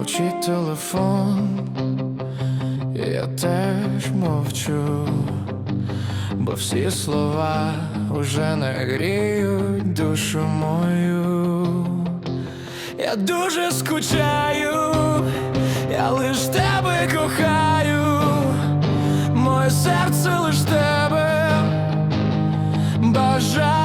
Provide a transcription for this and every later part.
Мовчить телефон, я теж мовчу, бо всі слова уже не гріють душу мою. Я дуже скучаю, я лиш тебе кохаю, моє серце лиш тебе бажає.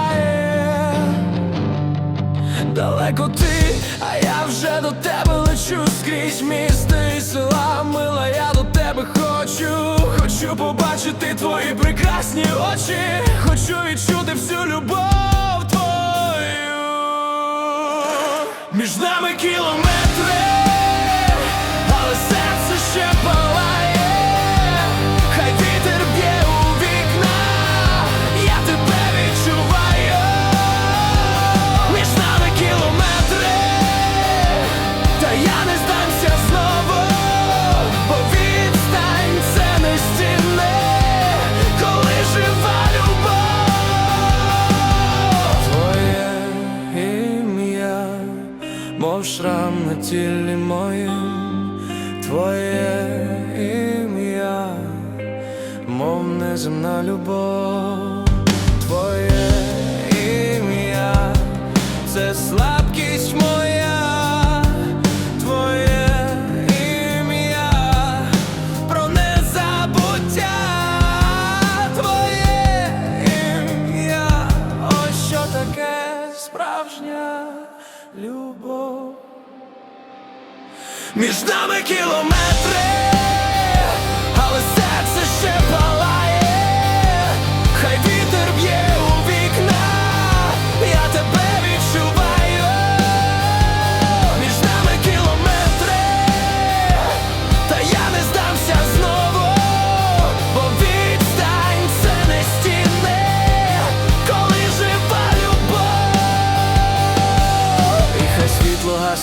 Далеко ти, а я вже до тебе лечу скрізь. Місти і села, мила, я до тебе хочу, хочу побачити твої прекрасні очі, хочу відчути всю любов твою. Між нами кілометри, мов шрам на тілі моїм, твоє ім'я, мов неземна любов, твоє любов. Між нами кілометри,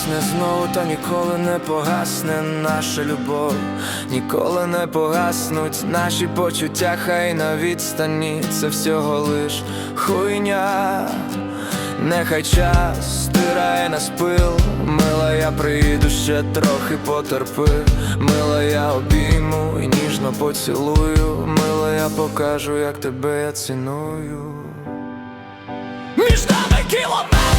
світло знову, та ніколи не погасне наша любов, ніколи не погаснуть наші почуття, хай на відстані це всього лиш хуйня. Нехай час стирає нас пил, мила, я приїду ще трохи потерпи, мила, я обійму і ніжно поцілую, мила, я покажу, як тебе я ціную. Між нами кілометри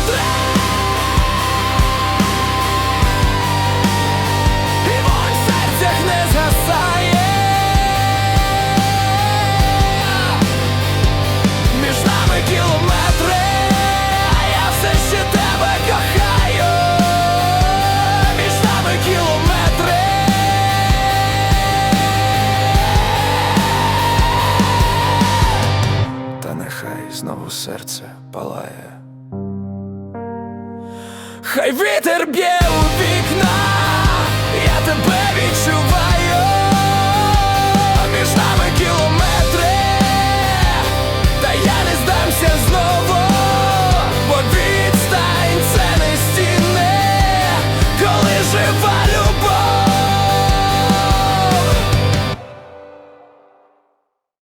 нехай знову серце палає. Хай вітер б'є у вікна, я тебе відчуваю, між нами кілометри, та я не здамся знову, бо відстань це не стіне, коли жива.